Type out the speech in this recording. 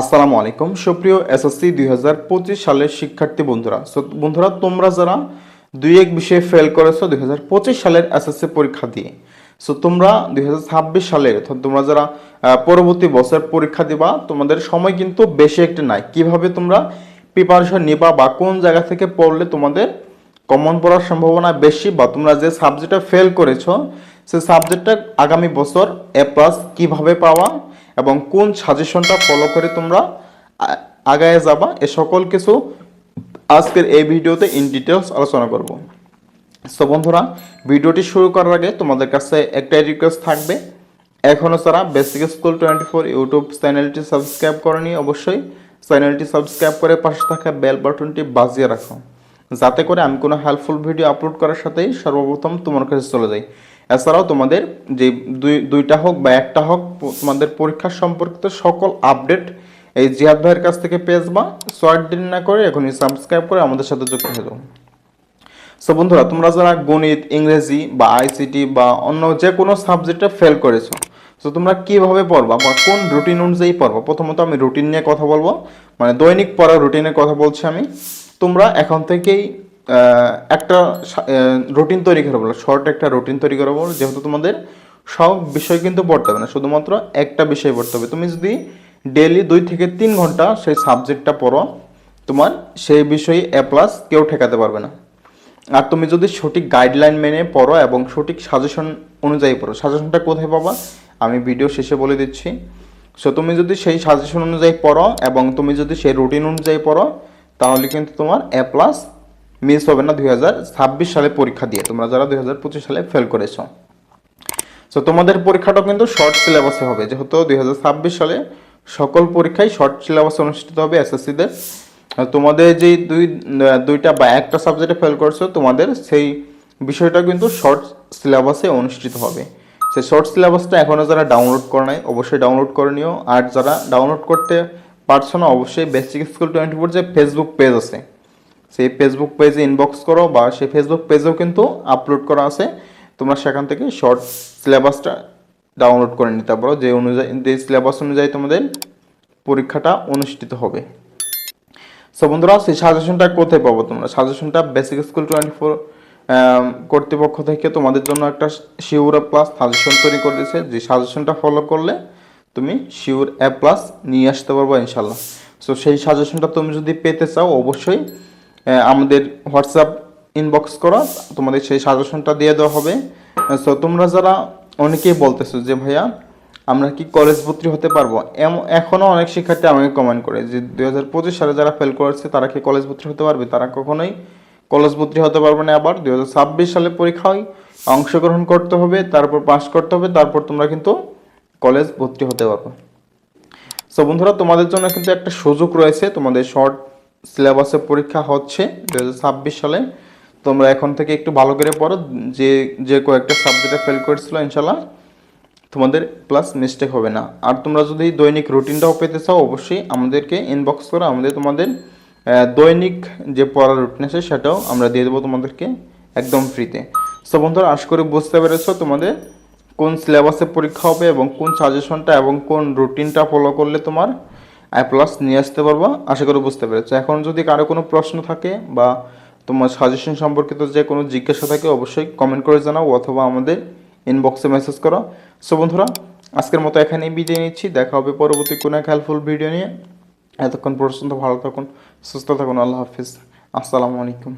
আসসালামু আলাইকুম। সুপ্রিয় এসএসসি দুই হাজার পঁচিশ সালের শিক্ষার্থী বন্ধুরা বন্ধুরা, তোমরা যারা দুই এক বিষয়ে ফেল করেছ দুই হাজার পঁচিশ সালের এসএসসি পরীক্ষা দিয়ে, সো তোমরা দুই হাজার ছাব্বিশ সালে অর্থাৎ তোমরা যারা পরবর্তী বছর পরীক্ষা দিবা, তোমাদের সময় কিন্তু বেশি একটা নাই। কীভাবে তোমরা প্রিপারেশন নিবা বা কোন জায়গা থেকে পড়লে তোমাদের কমন পড়ার সম্ভাবনা বেশি বা তোমরা যে সাবজেক্টটা ফেল করেছ, সে সাবজেক্টটা আগামী বছর এ প্লাস কীভাবে পাওয়া এবং কোন সাজেশনটা ফলো করে তোমরা আগায় যাবা, এ সকল কিছু আজকের এই ভিডিওতে ইন ডিটেলস আলোচনা করব। সো বন্ধুরা, ভিডিওটি শুরু করার আগে তোমাদের কাছে একটাই রিকোয়েস্ট থাকবে। এখনও যারা basic school twenty four YouTube চ্যানেলটি সাবস্ক্রাইব করেনি, অবশ্যই চ্যানেলটি সাবস্ক্রাইব করে পাশে থাকা বেল বাটনটি বাজিয়ে রাখো। যাতে করে আমি কোনো হেল্পফুল ভিডিও আপলোড করার সাথেই সর্বপ্রথম তোমার কাছে চলে যাই। এছাড়াও তোমাদের যে দুই, দুইটা হোক বা একটা হোক, তোমাদের পরীক্ষা সম্পর্কিত সকল আপডেট এই জিয়াদ ভাইয়ের কাছ থেকে পেজ বা শর্ট দিন না করে এখনই সাবস্ক্রাইব করে আমাদের সাথে যুক্ত হয়ে যাও। সো বন্ধুরা, তোমরা যারা গণিত, ইংরেজি বা আইসিটি বা অন্য যে কোনো সাবজেক্টে ফেল করেছ তো তোমরা কীভাবে পড়বা বা কোন রুটিন অনুযায়ী পড়বা? প্রথমত আমি রুটিন নিয়ে কথা বলব। মানে দৈনিক পড়ার রুটিনের কথা বলছি আমি। তোমরা এখন থেকেই একটা রুটিন তৈরি করে বলো। শর্ট একটা রুটিন তৈরি করে বলো, যেহেতু তোমাদের সব বিষয় কিন্তু পড়তে হবে না। শুধুমাত্র একটা বিষয় পড়তে হবে। তুমি যদি ডেলি দুই থেকে তিন ঘণ্টা সেই সাবজেক্টটা পড়ো, তোমার সেই বিষয়ে এ প্লাস কেউ ঠেকাতে পারবে না। আর তুমি যদি সঠিক গাইডলাইন মেনে পড়ো এবং সঠিক সাজেশন অনুযায়ী পড়ো সাজেশনটা কোথায় পাবা? আমি ভিডিও শেষে বলে দিচ্ছি। সো তুমি যদি সেই সাজেশন অনুযায়ী পড়ো এবং তুমি যদি সেই রুটিন অনুযায়ী পড়ো, তাহলে কিন্তু তোমার এ প্লাস মিস হবে না দুই হাজার ছাব্বিশ সালে পরীক্ষা দিয়ে। তোমরা যারা দুই হাজার পঁচিশ সালে ফেল করেছ। সো তোমাদের পরীক্ষাটা কিন্তু শর্ট সিলেবাসে হবে। যেহেতু দুই হাজার ছাব্বিশ সালে সকল পরীক্ষাই শর্ট সিলেবাসে অনুষ্ঠিত হবে এসএসসিদের তোমাদের যে দুই দুইটা বা একটা সাবজেক্টে ফেল করছ, তোমাদের সেই বিষয়টা কিন্তু শর্ট সিলেবাসে অনুষ্ঠিত হবে। সেই শর্ট সিলেবাসটা এখনও যারা ডাউনলোড করে নাই, অবশ্যই ডাউনলোড করে নিও। আর যারা ডাউনলোড করতে পারছ না, অবশ্যই বেসিক স্কুল টোয়েন্টি ফোর যে ফেসবুক পেজ আছে সেই ফেসবুক পেজে ইনবক্স করো বা সেই ফেসবুক পেজেও কিন্তু আপলোড করা আছে। তোমরা সেখান থেকে শর্ট সিলেবাসটা ডাউনলোড করে নিতে পারো। যে অনুযায়ী, যে সিলেবাস অনুযায়ী তোমাদের পরীক্ষাটা অনুষ্ঠিত হবে। সো বন্ধুরা, সেই সাজেশনটা কোথায় পাবো তোমরা? সাজেশনটা বেসিক স্কুল টোয়েন্টি ফোর কর্তৃপক্ষ থেকে তোমাদের জন্য একটা শিওর প্লাস সাজেশন তৈরি করে দিয়েছে। যে সাজেশনটা ফলো করলে তুমি শিওর এ প্লাস নিয়ে আসতে পারব ইনশাল্লাহ সো সেই সাজেশনটা তুমি যদি পেতে চাও, অবশ্যই আমাদের হোয়াটসঅ্যাপ ইনবক্স করো, তোমাদের সেই সাজেশনটা দিয়ে দেওয়া হবে। সো তোমরা যারা অনেকেই বলতেছো যে, ভাইয়া, আমরা কি কলেজ ভর্তি হতে পারব? এম- এখনও অনেক শিক্ষার্থী আমাকে কমেন্ট করে যে, দুই হাজার পঁচিশ সালে যারা ফেল করেছে, তারা কি কলেজ ভর্তি হতে পারবে? তারা কখনোই কলেজ ভর্তি হতে পারবে না আবার। দুই হাজার ছাব্বিশ সালে পরীক্ষায় অংশগ্রহণ করতে হবে, তারপর পাস করতে হবে, তারপর তোমরা কিন্তু কলেজ ভর্তি হতে পারবে। সো বন্ধুরা, তোমাদের জন্য কিন্তু একটা সুযোগ রয়েছে তোমাদের শর্ট সিলেবাসে পরীক্ষা হচ্ছে দু ছাব্বিশ সালে। তোমরা এখন থেকে একটু ভালো করে পড়ো, যে যে কয়েকটা সাবজেক্টে ফেল করেছিল ইনশাল্লাহ তোমাদের প্লাস মিস্টেক হবে না। আর তোমরা যদি দৈনিক রুটিনটাও পেতে চাও, অবশ্যই আমাদেরকে ইনবক্স করো আমাদের তোমাদের দৈনিক যে পড়ার রুটিন আছে, সেটাও আমরা দিয়ে দেবো তোমাদেরকে একদম ফ্রিতে সো বন্ধুরা, আশা করি বুঝতে পেরেছ তোমাদের কোন সিলেবাসে পরীক্ষা হবে এবং কোন সাজেশনটা এবং কোন রুটিনটা ফলো করলে তোমার আই প্লাস নিয়ে আসতে পারব, আশা করি বুঝতে পেরেছ। এখন যদি কারও কোনো প্রশ্ন থাকে বা তোমার সাজেশন সম্পর্কিত যে কোনো জিজ্ঞাসা থাকে, অবশ্যই কমেন্ট করে জানাও অথবা আমাদের ইনবক্সে মেসেজ করো। সো বন্ধুরা, আজকের মতো এখানেই বিদায় নিচ্ছি। দেখা হবে পরবর্তী কোনো এক হেল্পফুল ভিডিও নিয়ে। এতক্ষণ পর্যন্ত ভালো থাকুন, সুস্থ থাকুন। আল্লাহ হাফিজ। আসসালামু আলাইকুম।